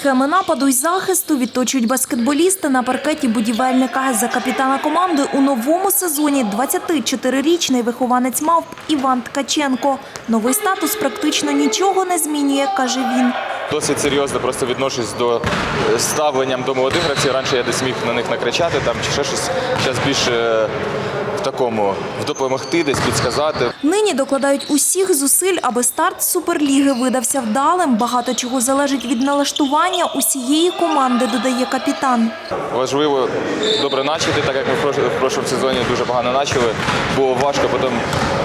Схеми нападу й захисту відточують баскетболісти на паркеті будівельника. За капітана команди у новому сезоні 24-річний вихованець мавп Іван Ткаченко. Новий статус практично нічого не змінює, каже він. Досить серйозно просто відношусь до е, ставленням до молодих гравців. Раніше я десь міг на них накричати там чи ще щось. Зараз більше е, в такому в допомогти, десь підсказати. Нині докладають усіх зусиль, аби старт Суперліги видався вдалим. Багато чого залежить від налаштування усієї команди, додає капітан. Важливо добре начати, так як ми в прошлому сезоні дуже погано начали. Було важко потім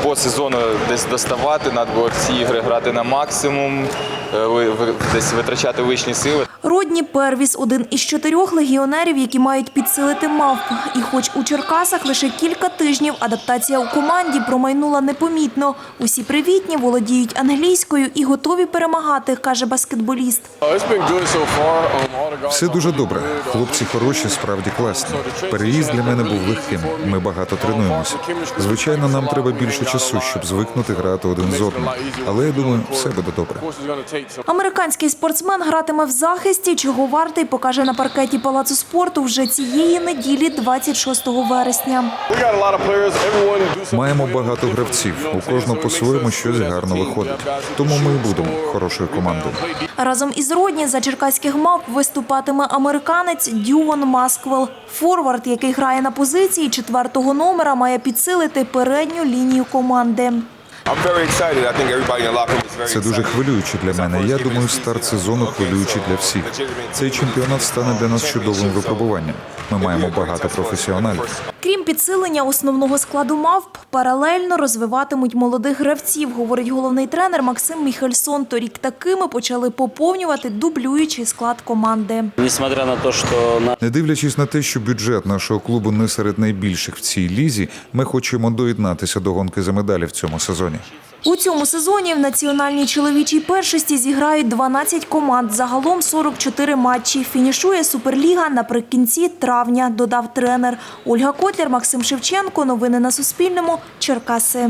по сезону десь доставати, треба було ці ігри грати на максимум, е, десь витрачати лишні сили. Родні Первіс – один із чотирьох легіонерів, які мають підсилити мавп. І хоч у Черкасах лише кілька тижнів, адаптація у команді промайнула непомітно. Усі привітні, володіють англійською і готові перемагати, каже баскетболіст. Все дуже добре. Хлопці хороші, справді класні. Переїзд для мене був легким. Ми багато тренуємося. Звичайно, нам треба більше часу, щоб звикнути грати один з одним. Але я думаю, все буде добре. Американський спортсмен гратиме в захисті, чого вартий покаже на паркеті Палацу спорту вже цієї неділі, 26 вересня. Маємо багато гравців. У кожного по-своєму щось гарно виходить. Тому ми і будемо хорошою командою. Разом із Родні за черкаських мавп виступатиме американець Дювон Масквел. Форвард, який грає на позиції четвертого номера, має підсилити передню лінію команди. Це дуже хвилююче для мене. Я думаю, старт сезону хвилюючий для всіх. Цей чемпіонат стане для нас чудовим випробуванням. Ми маємо багато професіоналів. Крім підсилення основного складу мавп, паралельно розвиватимуть молодих гравців, говорить головний тренер Максим Міхельсон. Торік такими почали поповнювати дублюючий склад команди. Несмотря то, на Не дивлячись на те, що бюджет нашого клубу не серед найбільших в цій лізі, ми хочемо доєднатися до гонки за медалі в цьому сезоні. У цьому сезоні в національній чоловічій першості зіграють 12 команд. Загалом 44 матчі. Фінішує Суперліга наприкінці травня, додав тренер. Ольга Котлер, Максим Шевченко. Новини на Суспільному. Черкаси.